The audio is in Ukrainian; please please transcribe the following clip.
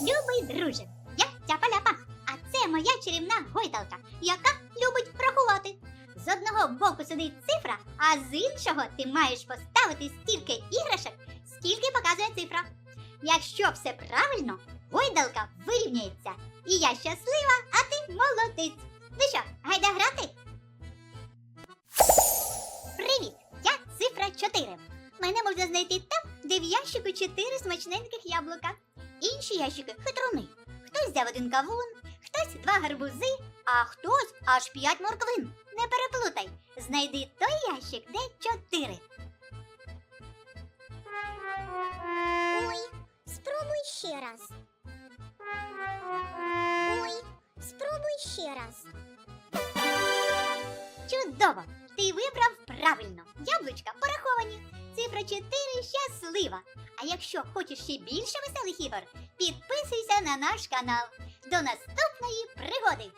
Любий друже, я цяпаляпа, а це моя чарівна гойдалка, яка любить рахувати. З одного боку сидить цифра, а з іншого ти маєш поставити стільки іграшок, скільки показує цифра. Якщо все правильно, гойдалка вирівняється. І я щаслива, а ти молодець. Ну що, гайда грати? Привіт! Я цифра 4. Мене можна знайти там, де в ящику 4 смачненьких яблука. Інші ящики хитруни. Хтось взяв один кавун, хтось два гарбузи, а хтось аж п'ять морквин. Не переплутай. Знайди той ящик, де чотири. Ой, спробуй ще раз. Ой, спробуй ще раз. Чудово! Ти вибрав правильно. Яблучка пораховані. Цифра 4 щаслива. А якщо хочеш ще більше веселих ігор, підписуйся на наш канал. До наступної пригоди!